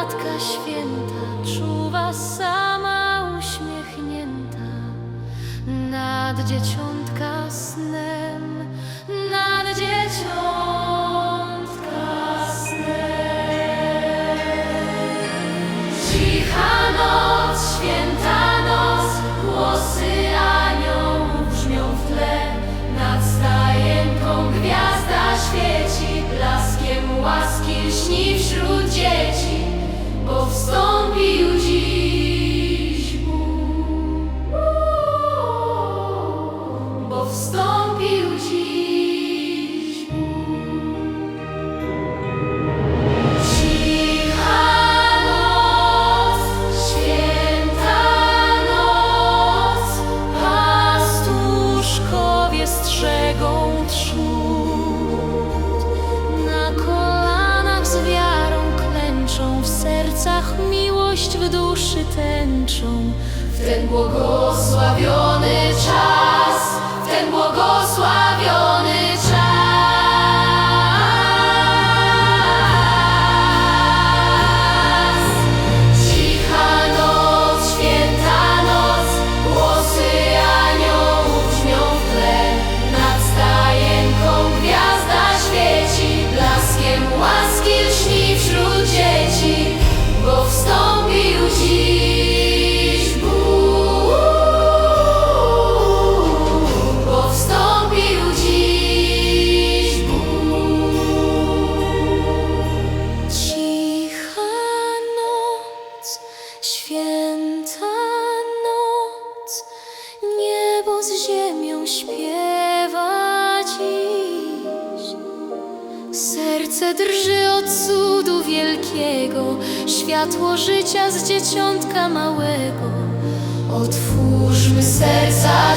Matka Święta czuwa sama uśmiechnięta nad dzieciątka snem, nad dzieciątka wstąpił dziś Cicha noc, święta noc, pastuszkowie strzegą trzód. Na kolanach z wiarą klęczą, w sercach miłość w duszy tęczą. W ten błogosławiony czas, ten błogosławiony święta noc, niebo z ziemią śpiewa dziś. Serce drży od cudu wielkiego, światło życia z dzieciątka małego. Otwórzmy serca